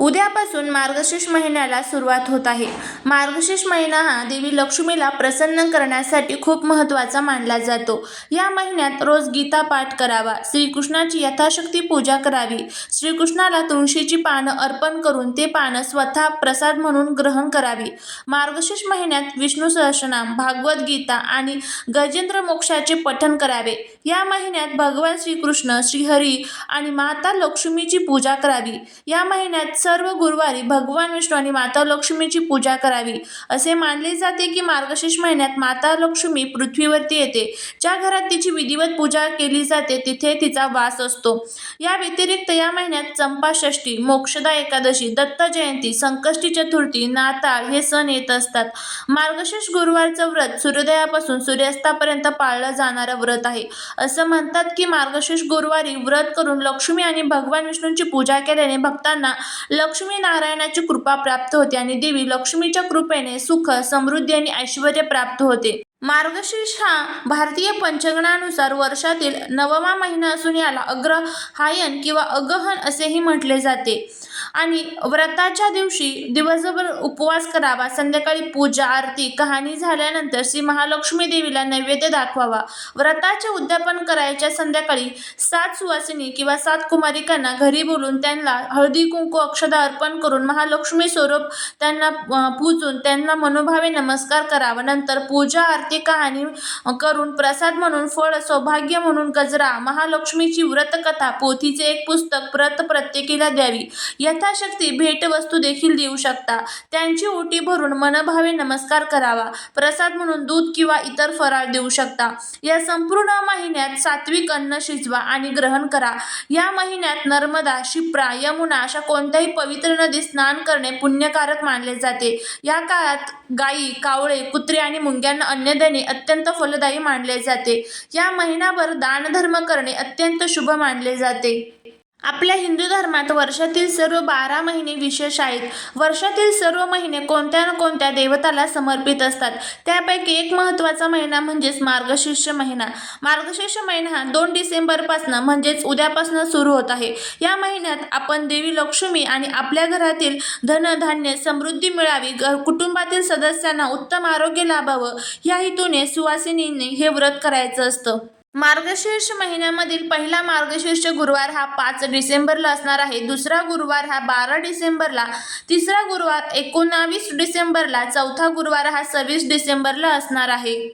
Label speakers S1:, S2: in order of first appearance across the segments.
S1: उद्यापासून मार्गशीर्ष महिन्याला सुरुवात होत आहे. मार्गशीर्ष महिना हा देवी लक्ष्मीला प्रसन्न करण्यासाठी खूप महत्त्वाचा मानला जातो. या महिन्यात रोज गीता पाठ करावा श्रीकृष्णाची यथाशक्ती पूजा करावी श्रीकृष्णाला तुळशीची पानं अर्पण करून ते पानं स्वतः प्रसाद म्हणून ग्रहण करावी. मार्गशीर्ष महिन्यात विष्णू सहस्रनाम भागवत गीता आणि गजेंद्र मोक्षाचे पठण करावे. या महिन्यात भगवान श्रीकृष्ण श्रीहरी आणि माता लक्ष्मीची पूजा करावी. या महिन्यात सर्व गुरुवारी भगवान विष्णू आणि माता लक्ष्मीची पूजा करावी. असे मानले जाते की मार्गशीर्ष महिन्यात माता लक्ष्मी पृथ्वीवरती येते. ज्या घरात तिची विधिवत पूजा केली जाते तिथे तिचा वास असतो. या व्यतिरिक्त या महिन्यात चंपाषष्ठी मोक्षदा एकादशी दत्त जयंती संकष्टी चतुर्थी नाताळ हे सण येत असतात. मार्गशीर्ष गुरुवारचं व्रत सूर्योदयापासून सूर्यास्तापर्यंत पाळलं जाणारं व्रत आहे. असं म्हणतात की मार्गशीर्ष गुरुवारी व्रत करून लक्ष्मी आणि भगवान विष्णूंची पूजा केल्याने भक्तांना लक्ष्मी नारायणाची कृपा प्राप्त होते आणि देवी लक्ष्मीच्या कृपेने सुख समृद्धी आणि ऐश्वर प्राप्त होते. मार्गशीर्ष हा भारतीय पंचगणानुसार वर्षातील नवमा महिना असून याला अग्रहायन किंवा अगहन असेही म्हटले जाते. आणि व्रताच्या दिवशी दिवसभर उपवास करावा संध्याकाळी पूजा आरती कहाणी झाल्यानंतर श्री महालक्ष्मी देवीला नैवेद्य दाखवावा. व्रताचे उद्यापन करायच्या संध्याकाळी सात सुवासिनी किंवा सात कुमारिकांना घरी बोलून त्यांना हळदी कुंकू अक्षदा अर्पण करून महालक्ष्मी स्वरूप त्यांना पूजून त्यांना मनोभावे नमस्कार करावा. नंतर पूजा आरती कहाणी करून प्रसाद म्हणून फळ सौभाग्य म्हणून गजरा महालक्ष्मीची व्रतकथा पोथीचे एक पुस्तक प्रत प्रत्येकीला द्यावी. यथाशक्ती भेटवस्तू देखील देऊ शकता. त्यांची ओटी भरून मनभावे नमस्कार करावा. प्रसाद म्हणून दूध किंवा इतर फराळ देऊ शकता. या संपूर्ण महिन्यात सात्विक अन्न शिजवा आणि ग्रहण करा. या महिन्यात नर्मदा शिप्रा यमुना अशा कोणत्याही पवित्र नदीत स्नान करणे पुण्यकारक मानले जाते. या काळात गायी कावळे कुत्रे आणि मुंग्यांना अन्य देणे अत्यंत फलदायी मानले जाते. या महिनाभर दानधर्म करणे अत्यंत शुभ मानले जाते. आपल्या हिंदू धर्मात वर्षातील सर्व बारा महिने विशेष आहेत. वर्षातील सर्व महिने कोणत्या ना कोणत्या देवताला समर्पित असतात? त्यापैकी एक महत्त्वाचा महिना म्हणजेच मार्गशीर्ष महिना. मार्गशीर्ष महिना हा दोन डिसेंबरपासनं म्हणजेच उद्यापासनं सुरू होत आहे. या महिन्यात आपण देवी लक्ष्मी आणि आपल्या घरातील धनधान्य समृद्धी मिळावी घर कुटुंबातील सदस्यांना उत्तम आरोग्य लाभावं या हेतूने सुवासिनीने हे व्रत करायचं असतं. मार्गशीर्ष महिन्यामधील पहिला मार्गशीर्ष गुरुवार हा पाच डिसेंबरला असणार आहे. दुसरा गुरुवार हा बारा डिसेंबरला. तिसरा गुरुवार एकोणावीस डिसेंबरला. चौथा गुरुवार हा सव्वीस डिसेंबरला असणार आहे.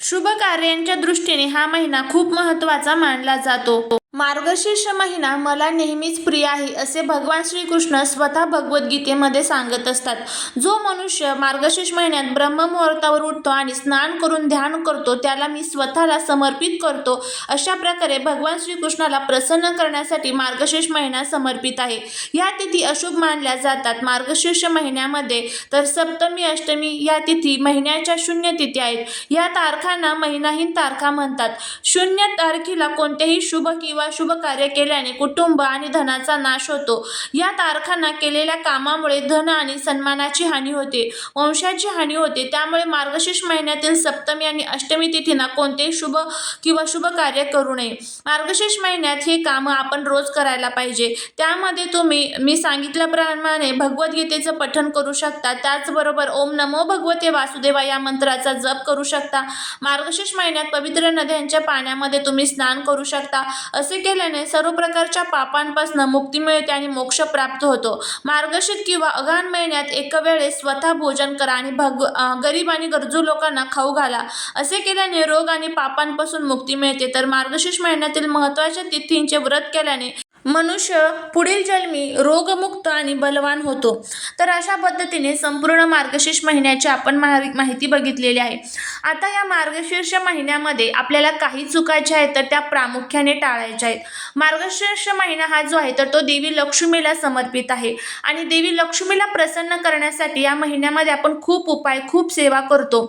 S1: शुभ कार्यांच्या दृष्टीने हा महिना खूप महत्त्वाचा मानला जातो. मार्गशीर्ष महिना मला नेहमीच प्रिय आहे असे भगवान श्रीकृष्ण स्वतः भगवद्गीतेमध्ये सांगत असतात. जो मनुष्य मार्गशीर्ष महिन्यात ब्रह्ममुहूर्तावर उठतो आणि स्नान करून ध्यान करतो त्याला मी स्वतःला समर्पित करतो. अशा प्रकारे भगवान श्रीकृष्णाला प्रसन्न करण्यासाठी मार्गशीर्ष महिना समर्पित आहे. या तिथी अशुभ मानल्या जातात. मार्गशीर्ष महिन्यामध्ये तर सप्तमी अष्टमी या तिथी महिन्याच्या शून्य तिथी आहेत. या तारखांना महिनाहीन तारखा म्हणतात. शून्य तारखेला कोणतेही शुभ किंवा शुभ कार्य केल्याने कुटुंब आणि धनाचा नाश होतो. या तारखांना केलेल्या कामामुळे धन आणि सन्मानाची हानी होते. वंशाची हानी होते. त्यामुळे मार्गशीर्ष महिन्यातील सप्तमी आणि अष्टमी तिथींना कोणतेही शुभ किंवा शुभ कार्य करू नये. मार्गशीर्ष महिन्यात हे कामं आपण रोज करायला पाहिजे. त्यामध्ये तुम्ही मी सांगितल्याप्रमाणे भगवद्गीतेचं पठण करू शकता. त्याचबरोबर ओम नमो भगवते वासुदेवा या मंत्राचा जप करू शकता. मार्गशीर्ष महिन्यात पवित्र नद्यांच्या पाण्यामध्ये तुम्ही स्नान करू शकता. असे केल्याने सर्व प्रकारच्या पापांपासून मुक्ती मिळते आणि मोक्ष प्राप्त होतो. मार्गशीर किंवा अघाण महिन्यात एक वेळेस स्वतः भोजन करा आणि भग गरीब आणि गरजू लोकांना खाऊ घाला. असे केल्याने रोग आणि पापांपासून मुक्ती मिळते. तर मार्गशीर्ष महिन्यातील महत्त्वाच्या तिथींचे व्रत केल्याने मनुष्य पुढील जन्मी रोगमुक्त आणि बलवान होतो. तर अशा पद्धतीने संपूर्ण मार्गशीर्ष महिन्याची आपण माहिती बघितलेली आहे. आता या मार्गशीर्ष महिन्यामध्ये आपल्याला काही चुकायच्या आहेत तर त्या प्रामुख्याने टाळायच्या आहेत. मार्गशीर्ष महिना हा जो आहे तर तो देवी लक्ष्मीला समर्पित आहे. आणि देवी लक्ष्मीला प्रसन्न करण्यासाठी या महिन्यामध्ये आपण खूप उपाय खूप सेवा करतो.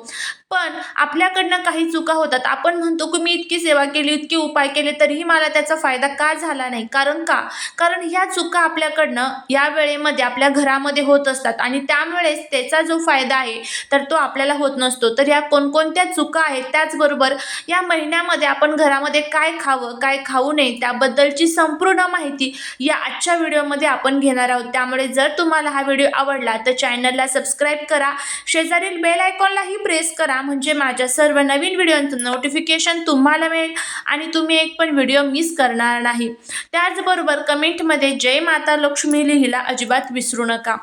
S1: पण आपल्याकडनं काही चुका होतात. आपण म्हणतो की मी इतकी सेवा केली इतके उपाय केले तरीही मला त्याचा फायदा का झाला नाही? कारण का कारण ह्या चुका आपल्याकडनं या वेळेमध्ये आपल्या घरामध्ये होत असतात आणि त्यामुळेच त्याचा जो फायदा आहे तर तो आपल्याला होत नसतो. तर ह्या कोणकोणत्या चुका आहेत त्याचबरोबर या महिन्यामध्ये आपण घरामध्ये काय खावं काय खाऊ नये त्याबद्दलची संपूर्ण माहिती या आजच्या व्हिडिओमध्ये आपण घेणार आहोत. त्यामुळे जर तुम्हाला हा व्हिडिओ आवडला तर चॅनलला सबस्क्राईब करा. शेजारील बेल आयकॉनलाही प्रेस करा म्हणजे माझ्या सर्व नवीन व्हिडिओंचं नोटिफिकेशन तुम्हाला मिळेल आणि तुम्ही एक पण व्हिडिओ मिस करणार नाही. त्याचबरोबर कमेंटमध्ये जय माता लक्ष्मी लिहिला अजिबात विसरू नका.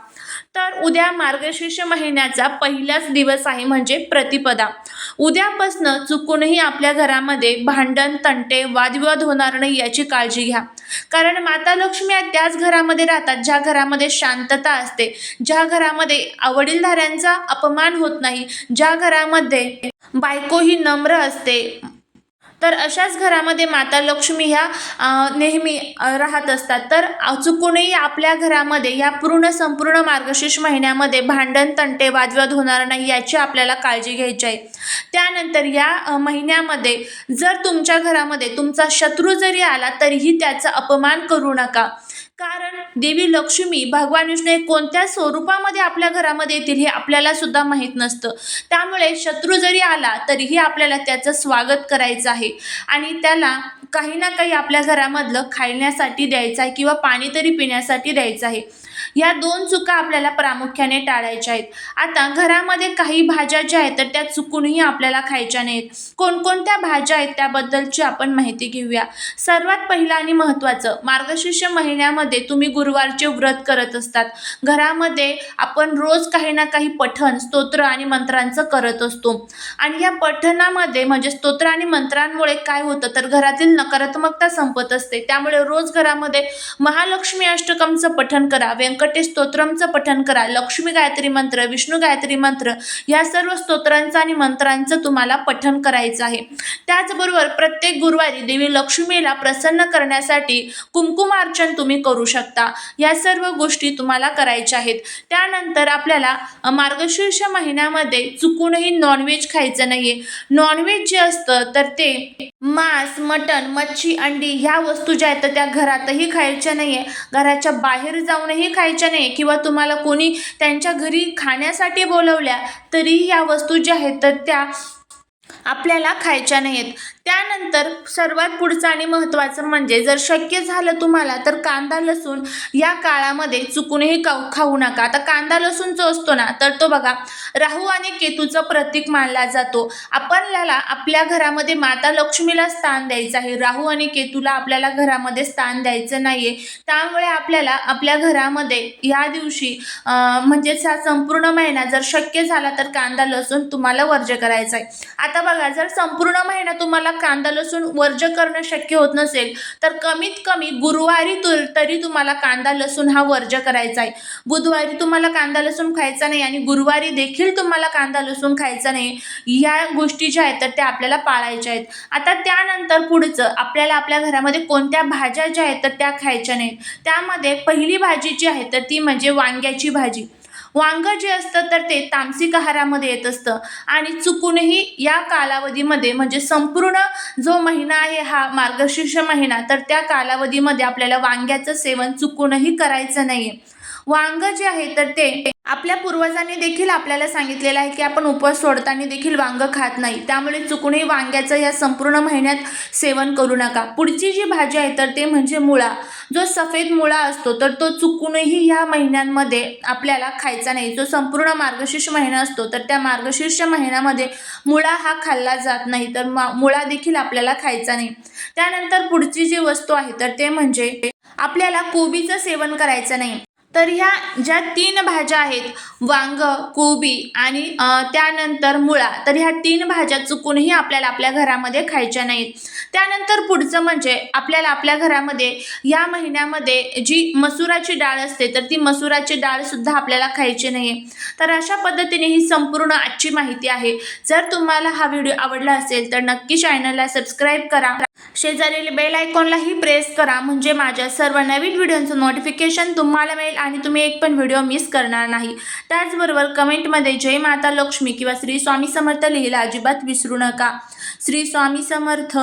S1: तर उद्या मार्गशीर्ष महिन्याचा पहिलाच दिवस आहे म्हणजे प्रतिपदा. उद्यापासनं चुकूनही आपल्या घरामध्ये भांडण तंटे वादविवाद होणार नाही याची काळजी घ्या. कारण माता लक्ष्मी त्याच घरामध्ये राहतात ज्या घरामध्ये शांतता असते ज्या घरामध्ये वडीलधाऱ्यांचा अपमान होत नाही ज्या घरामध्ये बायको ही नम्र असते तर अशाच घरामध्ये माता लक्ष्मी ह्या नेहमी राहत असतात. तर चुकूनही आपल्या घरामध्ये या पूर्ण संपूर्ण मार्गशीर्ष महिन्यामध्ये भांडण तंटे वादविवाद होणार नाही याची आपल्याला काळजी घ्यायची आहे. त्यानंतर या महिन्यामध्ये जर तुमच्या घरामध्ये तुमचा शत्रू जरी आला तरीही त्याचा अपमान करू नका. कारण देवी लक्ष्मी भगवान विष्णू हे कोणत्या स्वरूपामध्ये आपल्या घरामध्ये येतील हे आपल्याला सुद्धा माहीत नसतं. त्यामुळे शत्रू जरी आला तरीही आपल्याला त्याचं स्वागत करायचं आहे. आणि त्याला काही ना काही आपल्या घरामधलं खाण्यासाठी द्यायचं आहे किंवा पाणी तरी पिण्यासाठी द्यायचं आहे. या दोन चुका आपल्याला प्रामुख्याने टाळायच्या आहेत. आता घरामध्ये काही भाज्या ज्या आहेत तर त्या चुकूनही आपल्याला खायच्या नाहीत. कोणकोणत्या भाज्या आहेत त्याबद्दलची आपण माहिती घेऊया. सर्वात पहिलं आणि महत्त्वाचं मार्गशीर्ष महिन्यामध्ये तुम्ही गुरुवारचे व्रत करत असतात. घरामध्ये आपण रोज काही ना काही पठण स्तोत्र आणि मंत्रांचं करत असतो. आणि या पठणामध्ये म्हणजे स्तोत्र आणि मंत्रांमुळे काय होतं तर घरातील नकारात्मकता संपत असते. त्यामुळे रोज घरामध्ये महालक्ष्मी अष्टकमचं पठण करा व्यंकटेश स्तोत्रमचं पठण करा. लक्ष्मी गायत्री मंत्र विष्णू गायत्री मंत्र या सर्व स्तोत्रांचं आणि मंत्रांचं तुम्हाला पठण करायचं आहे. त्याचबरोबर प्रत्येक गुरुवारी देवी लक्ष्मीला प्रसन्न करण्यासाठी कुंकुमार्चन तुम्ही करू शकता. या सर्व गोष्टी तुम्हाला करायच्या आहेत. त्यानंतर आपल्याला मार्गशीर्ष महिन्यामध्ये चुकूनही नॉनव्हेज खायचं नाही आहे नॉनव्हेज जे असतं तर ते मांस मटण मच्छी अंडी ह्या वस्तू ज्या आहेत तर त्या घरातही खायच्या नाही आहे घराच्या बाहेर जाऊनही खायच्या नाही किंवा तुम्हाला कोणी त्यांच्या घरी खाण्यासाठी बोलवल्या तरीही या वस्तू ज्या आहेत तर त्या आपल्याला खायच्या नाहीत. त्यानंतर सर्वात पुढचं आणि महत्त्वाचं म्हणजे जर शक्य झालं तुम्हाला तर कांदा लसूण या काळामध्ये चुकूनही खाऊ खाऊ नका. आता कांदा लसूण जो असतो ना तर तो बघा राहू आणि केतूचं प्रतीक मानला जातो. आपल्याला आपल्या घरामध्ये माता लक्ष्मीला स्थान द्यायचं आहे. राहू आणि केतूला आपल्याला घरामध्ये स्थान द्यायचं नाही आहे त्यामुळे आपल्याला आपल्या घरामध्ये या दिवशी म्हणजेच हा संपूर्ण महिना जर शक्य झाला तर कांदा लसूण तुम्हाला वर्ज करायचा आहे आता बघा जर संपूर्ण महिना तुम्हाला कांदा लसूण वर्ज करणं शक्य होत नसेल तर कमीत कमी गुरुवारी तु तरी तुम्हाला कांदा लसूण हा वर्ज करायचा आहे. बुधवारी तुम्हाला कांदा लसूण खायचा नाही आणि गुरुवारी देखील तुम्हाला कांदा लसूण खायचा नाही ह्या गोष्टी ज्या आहेत तर त्या आपल्याला पाळायच्या आहेत. आता त्यानंतर पुढचं आपल्याला आपल्या घरामध्ये कोणत्या भाज्या ज्या आहेत तर त्या खायच्या नाहीत. त्यामध्ये पहिली भाजी जी आहे तर ती म्हणजे वांग्याची भाजी. वांग जे असतं तर ते तामसिक आहारामध्ये येत असतं. आणि चुकूनही या कालावधीमध्ये म्हणजे संपूर्ण जो महिना आहे हा मार्गशीर्ष महिना तर त्या कालावधीमध्ये आपल्याला वांग्याचं सेवन चुकूनही करायचं नाही आहे वांग जे आहे तर ते आपल्या पूर्वजांनी देखील आपल्याला सांगितलेलं आहे की आपण उपवास सोडताना देखील वांगं खात नाही. त्यामुळे चुकूनही वांग्याचं या संपूर्ण महिन्यात सेवन करू नका. पुढची जी भाजी आहे तर ते म्हणजे मुळा. जो सफेद मुळा असतो तर तो चुकूनही ह्या महिन्यांमध्ये आपल्याला खायचा नाही. जो संपूर्ण मार्गशीर्ष महिना असतो तर त्या मार्गशीर्ष महिन्यामध्ये मुळा हा खाल्ला जात नाही. तर मुळा देखील आपल्याला खायचा नाही. त्यानंतर पुढची जी वस्तू आहे तर ते म्हणजे आपल्याला कोबीचं सेवन करायचं नाही. तर ह्या ज्या तीन भाज्या आहेत वांग कोबी आणि त्यानंतर मुळा तर ह्या तीन भाज्या चुकूनही आपल्याला आपल्या घरामध्ये खायच्या नाहीत. त्यानंतर पुढचं म्हणजे आपल्याला आपल्या घरामध्ये या महिन्यामध्ये जी मसुराची डाळ असते तर ती मसुराची डाळसुद्धा आपल्याला खायची नाही आहे तर अशा पद्धतीने ही संपूर्ण आजची माहिती आहे. जर तुम्हाला हा व्हिडिओ आवडला असेल तर नक्की चॅनलला सबस्क्राईब करा. शेजारील बेल आयकॉनलाही प्रेस करा म्हणजे माझ्या सर्व नवीन व्हिडिओचं नोटिफिकेशन तुम्हाला मिळेल. आणि तुम्ही एक पण व्हिडिओ मिस करणार नाही. त्याचबरोबर कमेंटमध्ये जय माता लक्ष्मी किंवा श्री स्वामी समर्थ लिहिला अजिबात विसरू नका. श्री स्वामी समर्थ.